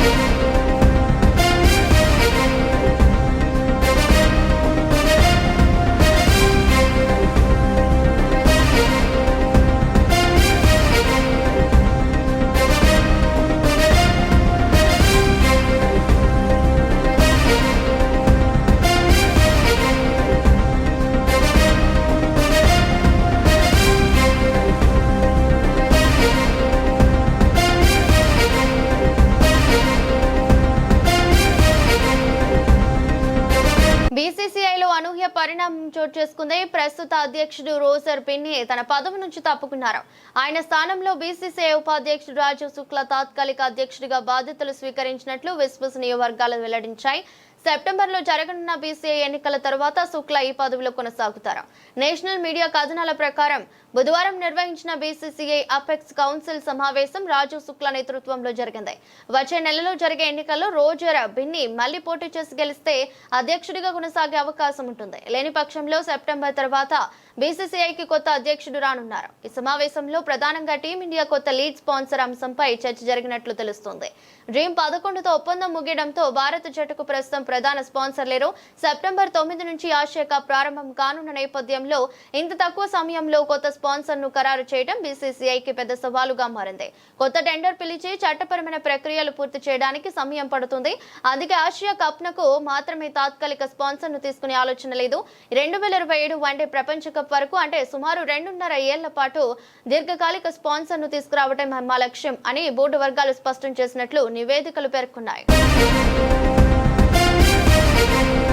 Музика బీసీసీఐలో అనూహ్య పరిణామం చోటు చేసుకుంది. ప్రస్తుత అధ్యక్షుడు రోజర్ పిన్ని తన పదవి నుంచి తప్పుకున్నారు. ఆయన స్థానంలో బీసీసీఐ ఉపాధ్యక్షుడు రాజీవ్ శుక్లా తాత్కాలిక అధ్యక్షుడిగా బాధ్యతలు స్వీకరించినట్లు విశ్వసనీయ వర్గాలు వెల్లడించాయి. సెప్టెంబర్లో జరగనున్న బీసీఐ ఎన్నికల తర్వాత శుక్లా ఈ పదవిలో కొనసాగుతారు. నేషనల్ మీడియా కథనాల ప్రకారం బుధవారం నిర్వహించిన బీసీసీఐ అపెక్స్ కౌన్సిల్ సమావేశం రాజు శుక్లా నేతృత్వంలో జరిగింది. వచ్చే నెలలో జరిగే ఎన్నికల్లో రోజర్ బిన్ని మళ్ళీ పోటీ చేసి గెలిస్తే అధ్యక్షుడిగా కొనసాగే అవకాశం ఉంటుంది. లేని పక్షంలో సెప్టెంబర్ తర్వాత బీసీసీఐకి కొత్త అధ్యక్షుడు రానున్నారు. ఈ సమావేశంలో ప్రధానంగా టీమిండియా కొత్త లీడ్ స్పాన్సర్ అంశంపై చర్చ జరిగినట్లు తెలుస్తోంది. డ్రీమ్ పదకొండుతో ఒప్పందం ముగియడంతో భారత జట్టుకు ప్రస్తుతం ప్రధాన స్పాన్సర్ లేరు. సెప్టెంబర్ తొమ్మిది నుంచి ఆసియా కప్ ప్రారంభం కానున్న నేపథ్యంలో ఇంత తక్కువ సమయంలో కొత్త స్పాన్సర్ను ఖరారు చేయడం బీసీసీఐకి పెద్ద సవాలుగా మారింది. కొత్త టెండర్ పిలిచి చట్టపరమైన ప్రక్రియలు పూర్తి చేయడానికి సమయం పడుతుంది. అందుకే ఆసియా కప్ నకు మాత్రమే తాత్కాలిక స్పాన్సర్ను తీసుకునే ఆలోచన లేదు. రెండు వేల ఇరవై ఏడు వన్డే ప్రపంచ కప్ వరకు అంటే సుమారు రెండున్నర ఏళ్ళ పాటు దీర్ఘకాలిక స్పాన్సర్ను తీసుకురావటం మా లక్ష్యం అని బోర్డు వర్గాలు స్పష్టం చేసినట్లు నివేదికలు పేర్కొన్నాయి. Thank you.